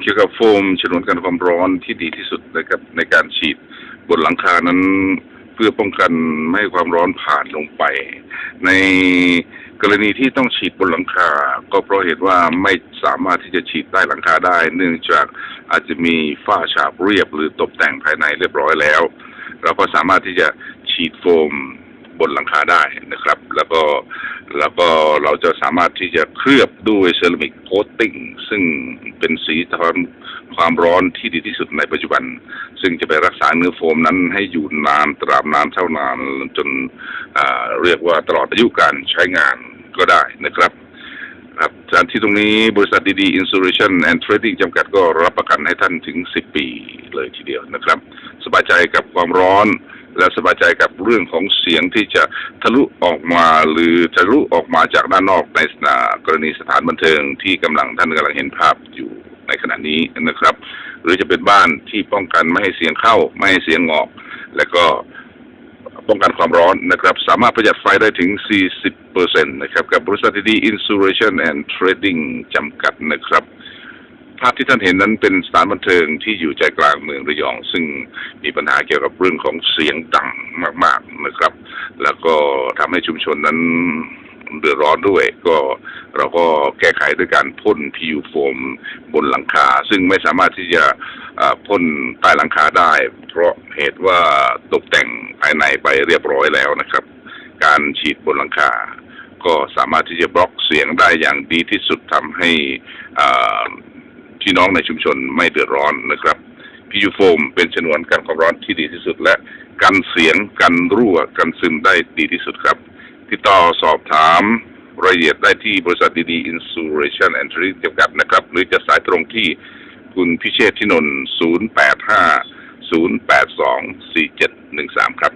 เกี่ยวกับโฟมฉนวนกันความร้อนที่ดีที่สุดนะครับในการฉีดบนหลังคานั้นเพื่อป้องกันไม่ให้ความร้อนผ่านลงไป ในกรณีที่ต้องฉีดบนหลังคา ก็เพราะเหตุว่าไม่สามารถที่จะฉีดใต้หลังคาได้ เนื่องจากอาจจะมีฝ้าฉาบเรียบหรือตกแต่งภายในเรียบร้อยแล้ว เราก็สามารถที่จะฉีดโฟมบนหลังคาได้นะครับ แล้วก็ แล้วก็เราจะสามารถที่จะเคลือบด้วยเซรามิกโคตติ้งซึ่งเป็นสีสะท้อนความร้อนที่ดีที่สุดในปัจจุบัน ซึ่งจะไปรักษาเนื้อโฟมนั้นให้อยู่นานตราบนานเท่านานจนเรียกว่าตลอดอายุการใช้งานก็ได้นะครับครับสถานที่ตรงนี้บริษัทดีๆ Insulation and Trading จำกัดก็รับประกันให้ท่านถึง 10 ปีเลยทีเดียวนะครับ สบายใจกับความร้อน และสบายใจกับเรื่องของเสียงที่จะทะลุออกมาหรือทะลุออกมาจากด้านนอกในอ่ากรณีสถานบันเทิงที่กำลังท่านกำลังเห็นภาพอยู่ในขณะนี้นะครับ หรือจะเป็นบ้านที่ป้องกันไม่ให้เสียงเข้าไม่ให้เสียงออก และก็ป้องกันความร้อนนะครับ สามารถประหยัดไฟได้ถึง 40%นะครับ กับบริษัทดี Insulation and Trading จำกัดนะครับ ภาพที่ท่านเห็นนั้นเป็นสถานบันเทิงที่อยู่ใจกลางเมืองระยอง ซึ่งมีปัญหาเกี่ยวกับเรื่องของเสียงดังมาก ๆนะครับ แล้วก็ทำให้ชุมชนนั้นเดือดร้อนด้วย ก็เราก็แก้ไขด้วยการพ่นพิวโฟมบนหลังคา ซึ่งไม่สามารถที่จะพ่นใต้หลังคาได้ เพราะเหตุว่าตกแต่งภายในไปเรียบร้อยแล้วนะครับ การฉีดบนหลังคาก็สามารถที่จะบล็อกเสียงได้อย่างดีที่สุดทำให้อ่า พี่น้องในชุมชนไม่เดือดร้อนนะครับพิยูโฟมเป็นชนวนกันความร้อนที่ดีที่สุด และกันเสียงกันรั่วกันซึมได้ดีที่สุดครับ ติดต่อสอบถามรายละเอียดได้ที่บริษัทดีๆ Insulation and Trading จำกัดนะครับ หรือจะสายตรงที่คุณพิเชษที่นนท์0850824713 ครับ